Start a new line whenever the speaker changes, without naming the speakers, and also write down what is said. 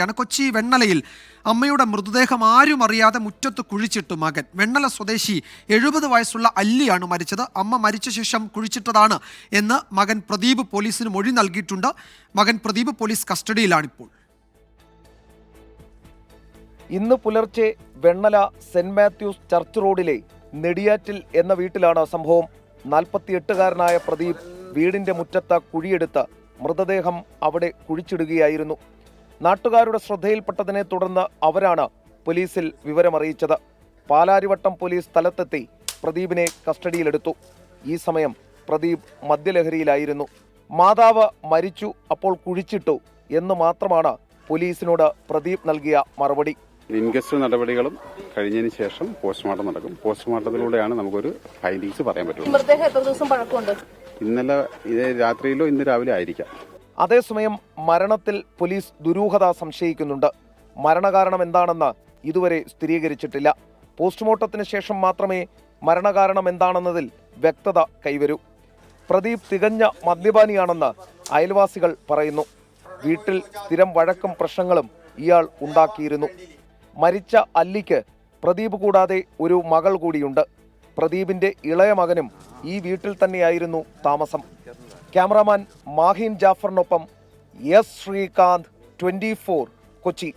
യാണ് കൊച്ചി വെണ്ണലയിൽ അമ്മയുടെ മൃതദേഹം ആരും അറിയാതെ മുറ്റത്ത് കുഴിച്ചിട്ടു മകൻ. വെണ്ണല സ്വദേശി എഴുപത് വയസ്സുള്ള അല്ലിയാണ് മരിച്ചത്. അമ്മ മരിച്ച ശേഷം കുഴിച്ചിട്ടതാണ് എന്ന് മകൻ പ്രദീപ് പോലീസിന് മൊഴി നൽകിയിട്ടുണ്ട്. മകൻ പ്രദീപ് പോലീസ് കസ്റ്റഡിയിലാണിപ്പോൾ.
ഇന്ന് പുലർച്ചെ വെണ്ണല സെന്റ് മാത്യൂസ് ചർച്ച് റോഡിലെ നെടിയാറ്റിൽ എന്ന വീട്ടിലാണ് സംഭവം. നാൽപ്പത്തിയെട്ടുകാരനായ പ്രദീപ് വീടിന്റെ മുറ്റത്ത് കുഴിയെടുത്ത് മൃതദേഹം അവിടെ കുഴിച്ചിടുകയായിരുന്നു. നാട്ടുകാരുടെ ശ്രദ്ധയിൽപ്പെട്ടതിനെ തുടർന്ന് അവരാണ് പോലീസിൽ വിവരമറിയിച്ചത്. പാലാരിവട്ടം പോലീസ് സ്ഥലത്തെത്തി പ്രദീപിനെ കസ്റ്റഡിയിലെടുത്തു. ഈ സമയം പ്രദീപ് മദ്യലഹരിയിലായിരുന്നു. മാതാവ് മരിച്ചു അപ്പോൾ കുഴിച്ചിട്ടു എന്ന് മാത്രമാണ് പോലീസിനോട് പ്രദീപ് നൽകിയ മറുപടി.
ഇൻക്വസ്റ്റ് നടപടികളും കഴിഞ്ഞതിന് ശേഷം പോസ്റ്റ്മോർട്ടം നടക്കും. പോസ്റ്റ്മോർട്ടത്തിലൂടെയാണ് നമുക്കൊരു ഫൈൻഡിങ്സ് പറയാൻ പറ്റുള്ളൂ. ഇന്നലെ ഇത് രാത്രിയിലോ ഇന്ന് രാവിലെ ആയിരിക്കാം.
അതേസമയം മരണത്തിൽ പോലീസ് ദുരൂഹത സംശയിക്കുന്നുണ്ട്. മരണകാരണം എന്താണെന്ന് ഇതുവരെ സ്ഥിരീകരിച്ചിട്ടില്ല. പോസ്റ്റ്മോർട്ടത്തിന് ശേഷം മാത്രമേ മരണകാരണം എന്താണെന്നതിൽ വ്യക്തത കൈവരൂ. പ്രദീപ് തികഞ്ഞ മദ്യപാനിയാണെന്ന് അയൽവാസികൾ പറയുന്നു. വീട്ടിൽ സ്ഥിരം വഴക്കും പ്രശ്നങ്ങളും ഇയാൾ ഉണ്ടാക്കിയിരുന്നു. മരിച്ച അല്ലിക്ക് പ്രദീപ് കൂടാതെ ഒരു മകൾ കൂടിയുണ്ട്. പ്രദീപിന്റെ ഇളയ മകനും ഈ വീട്ടിൽ തന്നെയായിരുന്നു താമസം. ക്യാമറാമാൻ മാഹിൻ ജാഫറിനൊപ്പം എസ് ശ്രീകാന്ത് ട്വന്റി കൊച്ചി.